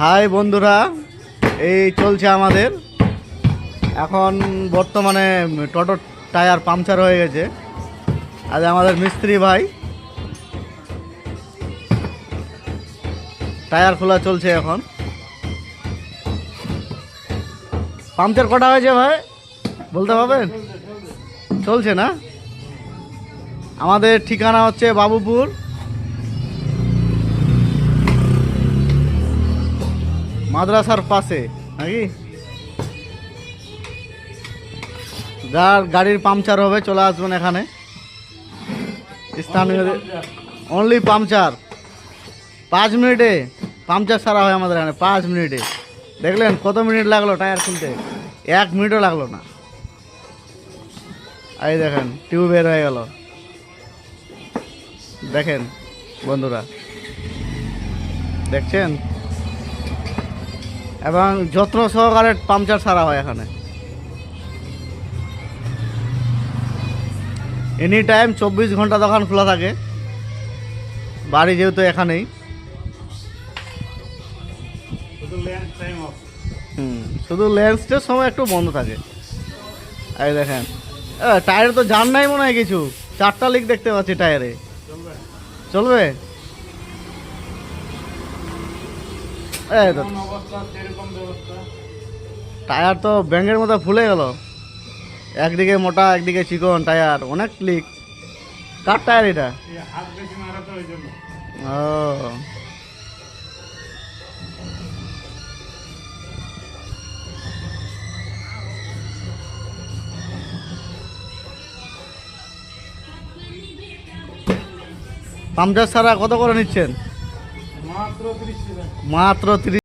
High বন্ধুরা, এই চলছে আমাদের। এখন বর্তমানে টোটো টায়ার পাংচার হয়ে গেছে। আজ আমাদের মিস্ত্রি ভাই টায়ার খোলা চলছে এখন। পাংচার কটা হয়েছে ভাই? বলতে পারবেন? চলছে না? আমাদের ঠিকানা হচ্ছে বাবুপুর মাদ্রাসার পাশে নাকি? যার গাড়ির পাংচার হবে চলে আসবেন এখানে। স্থানীয় অনলি পাংচার। পাঁচ মিনিটে পাংচার সারা হয় আমাদের এখানে পাঁচ মিনিটে। দেখলেন কত মিনিট লাগল টায়ার খুলতে? এক মিনিটও লাগল না। এই দেখেন টিউব বের হয়ে গেল। দেখেন বন্ধুরা। দেখছেন? এবং যত্ন সহকারে পাংচার সারা হয় এখানে। এনি টাইম চব্বিশ ঘণ্টা দোকান খোলা থাকে। বাড়ি যেহেতু এখানেই। হুম শুধু লেন্সটার সময় একটু বন্ধ থাকে। এই দেখেন। টায়ারে তো জান নাই মনে হয় কিছু। চারটা লিক দেখতে পাচ্ছি টায়ারে চলবে? টায়ার তো ব্যাঙের মতো ফুলে গেল। একদিকে মোটা, একদিকে চিকন টায়ার, অনেক লিক কার টায়ার এটা? ও। পামচার সারা কত করে নিচ্ছেন? মাত্র তিরিশ